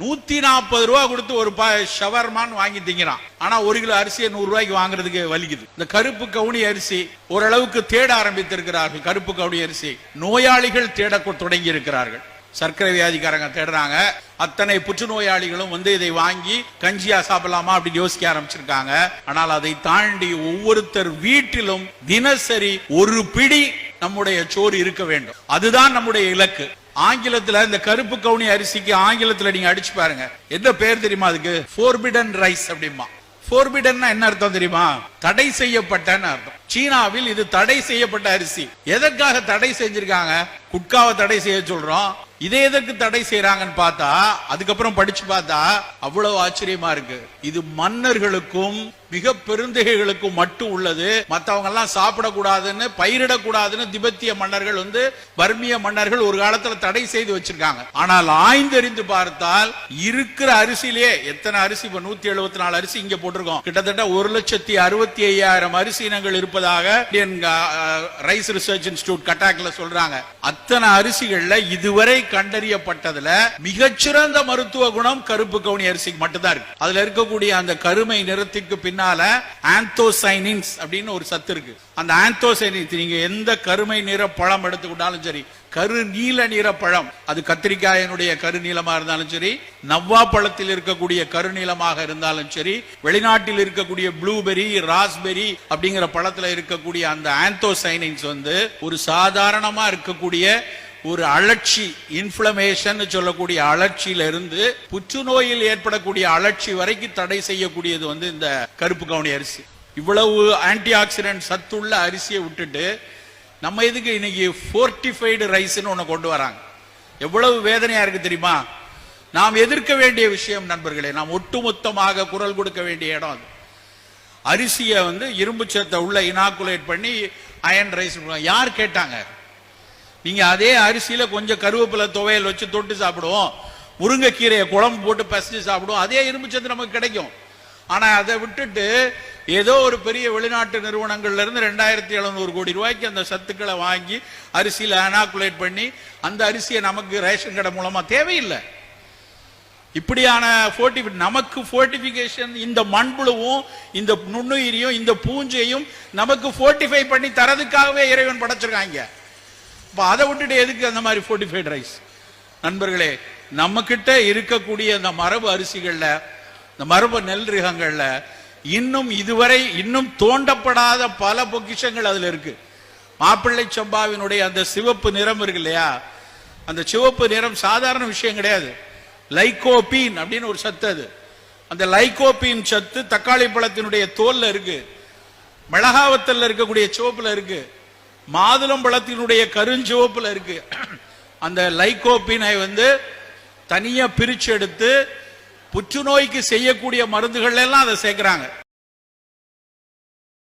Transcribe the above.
நூத்தி நாற்பது ரூபா கொடுத்து ஒரு ஷவர்மான்னு வாங்கி திங்கிறான். ஆனா ஒரு கிலோ அரிசியை நூறு ரூபாய்க்கு வாங்குறதுக்கு வலிக்குது. இந்த கருப்பு கவுனி அரிசி ஓரளவுக்கு தேட ஆரம்பித்திருக்கிறார்கள். கருப்பு கவுனி அரிசி நோயாளிகள் தேட தொடங்கி இருக்கிறார்கள். சர்க்கரை வியாதிக்காரங்க தேடுறாங்க. அத்தனை புற்றுநோயாளிகளும் வந்து இதை வாங்கி கஞ்சியா சாப்பிடலாமா அப்படின்னு யோசிக்க ஆரம்பிச்சிருக்காங்க. ஆனால் அதை தாண்டி ஒவ்வொருத்தர் வீட்டிலும் தினசரி ஒரு பிடி நம்முடைய சோறு இருக்க வேண்டும். அதுதான் நம்முடைய இலக்கு. ஆங்கிலத்துல இந்த கருப்பு கவுனி அரிசிக்கு ஆங்கிலத்துல நீங்க அடிச்சு பாருங்க. என்ன பேர் தெரியுமா அதுக்கு? ஃபோர்பிடன் ரைஸ் அப்படிமா ஃபோர்பிடன் என்ன அர்த்தம் தெரியுமா? தடை செய்யப்பட்டன்னு அர்த்தம். சீனாவில் இது தடை செய்யப்பட்ட அரிசி. எதற்காக தடை செஞ்சிருக்காங்க? குட்காவை தடை செய்ய சொல்றோம். இதை எதற்கு தடை செய்யறாங்கன்னு பார்த்தா அதுக்கப்புறம் படிச்சு பார்த்தா அவ்வளவு ஆச்சரியமா இருக்கு. இது மன்னர்களுக்கும் மிக பெருந்தகைகளுக்கு மட்டும் உள்ளது. மத்தவங்க எல்லாம் சாப்பிடக்கூடாதுன்னு பயிரிடக்கூடாதுன்னு திபெத்திய மன்னர்கள் வந்து பர்மிய மன்னர்கள் ஒரு காலத்துல தடை செய்து வச்சிருக்காங்க. ஆனால் ஆய்ந்தறிந்து பார்த்தால் இருக்கிற அரிசியிலே எத்தனை அரிசி? இப்ப நூத்தி எழுபத்தி நாலு அரிசி இங்க போட்டிருக்கோம். கிட்டத்தட்ட ஒரு லட்சத்தி அறுபத்தி ஐயாயிரம் அரிசி இனங்கள் இருப்பதாக ரைஸ் ரிசர்ச் இன்ஸ்டியூட் கட்டாக்ல சொல்றாங்க. அத்தனை அரிசிகள்ல இதுவரை கண்டறியப்பட்டதுல மிகச்சிறந்த மருத்துவ குணம் கருப்பு கவுனி அரிசிக்கு மட்டும்தான் இருக்கு. அதுல இருக்கக்கூடிய அந்த கருமை நிறத்திற்கு பின்னால ஆந்தோசைனின்ஸ் அப்படின்னு ஒரு சத்து இருக்கு. அந்த ஆந்தோசைனின்ஸ் நீங்க எந்த கருமை நிற பழம் எடுத்துக்கிட்டாலும் சரி கரு நீல நிற பழம் அது கத்திரிக்காயினுடைய கருநீளமா இருந்தாலும் சரி நவ்வா பழத்தில் இருக்கக்கூடிய கருநீளமாக இருந்தாலும் சரி வெளிநாட்டில் இருக்கக்கூடிய ப்ளூபெரி ராஸ்பெரி அப்படிங்கிற பழத்துல இருக்கக்கூடிய அந்த ஆந்தோசைனின்ஸ் வந்து ஒரு சாதாரணமா இருக்கக்கூடிய ஒரு அழற்சி இன்ஃபிளமேஷன் சொல்லக்கூடிய அழற்சியிலிருந்து புற்றுநோயில் ஏற்படக்கூடிய அழற்சி வரைக்கும் தடை செய்யக்கூடியது வந்து இந்த கருப்பு கவுனி அரிசி. இவ்வளவு ஆன்டி ஆக்சிடென்ட் சத்துள்ள அரிசியை விட்டுட்டு நம்ம இதுக்கு இன்னைக்கு ஃபோர்டிஃபைடு ரைஸ்னு ஒன்று கொண்டு வராங்க? எவ்வளவு வேதனையா இருக்கு தெரியுமா? நாம் எதிர்க்க வேண்டிய விஷயம் நண்பர்களே நாம் ஒட்டுமொத்தமாக குரல் கொடுக்க வேண்டிய இடம் அது. அரிசியை வந்து இரும்பு சத்தை உள்ள இனாக்குலேட் பண்ணி அயன் ரைஸ் யார் கேட்டாங்க? நீங்க அதே அரிசியில கொஞ்சம் கருவேப்பிலை துவையல் வச்சு தொட்டு சாப்பிடுவோம். முருங்கைக்கீரையை குழம்பு போட்டு பசிச்சு சாப்பிடுவோம். அதே இரும்புச்சத்து நமக்கு கிடைக்கும். ஆனா அதை விட்டுட்டு ஏதோ ஒரு பெரிய வெளிநாட்டு நிறுவனங்கள்ல இருந்து ரெண்டாயிரத்தி எழுநூறு கோடி ரூபாய்க்கு அந்த சத்துக்களை வாங்கி அரிசியில அனாக்குலேட் பண்ணி அந்த அரிசியை நமக்கு ரேஷன் கடை மூலமா தேவையில்லை. இப்படியான ஃபோர்டி நமக்கு ஃபோர்டிபிகேஷன் இந்த மண்புழுவும் இந்த நுண்ணுயிரியும் இந்த பூஞ்சையும் நமக்கு ஃபோர்ட்டிஃபை பண்ணி தரதுக்காகவே இறைவன் படைச்சிருக்காங்க. இப்போ அதை விட்டுட்டு எதுக்கு அந்த மாதிரி ஃபோர்ட்டிஃபைட் ரைஸ் நண்பர்களே நம்ம கிட்ட இருக்கக்கூடிய அந்த மரபு அரிசிகள்ல இந்த மரபு நெல் ரீகங்களில் இன்னும் இதுவரை இன்னும் தோண்டப்படாத பல பொக்கிஷங்கள் அதுல இருக்கு. மாப்பிள்ளை சம்பாவினுடைய அந்த சிவப்பு நிறம் இருக்கு இல்லையா? அந்த சிவப்பு நிறம் சாதாரண விஷயம் கிடையாது. லைகோபீன் அப்படின்னு ஒரு சத்து அது. அந்த லைகோபீன் சத்து தக்காளி பழத்தினுடைய தோல்ல இருக்கு. மிளகாவத்தல்ல இருக்கக்கூடிய சிவப்புல இருக்கு. மாதுளம்பழத்தினுடைய கருஞ்சிவப்புல இருக்கு. அந்த லைகோபினை வந்து தனியா பிரிச்சு எடுத்து புற்றுநோய்க்கு செய்யக்கூடிய மருந்துகள் எல்லாம் அதை சேர்க்கிறாங்க.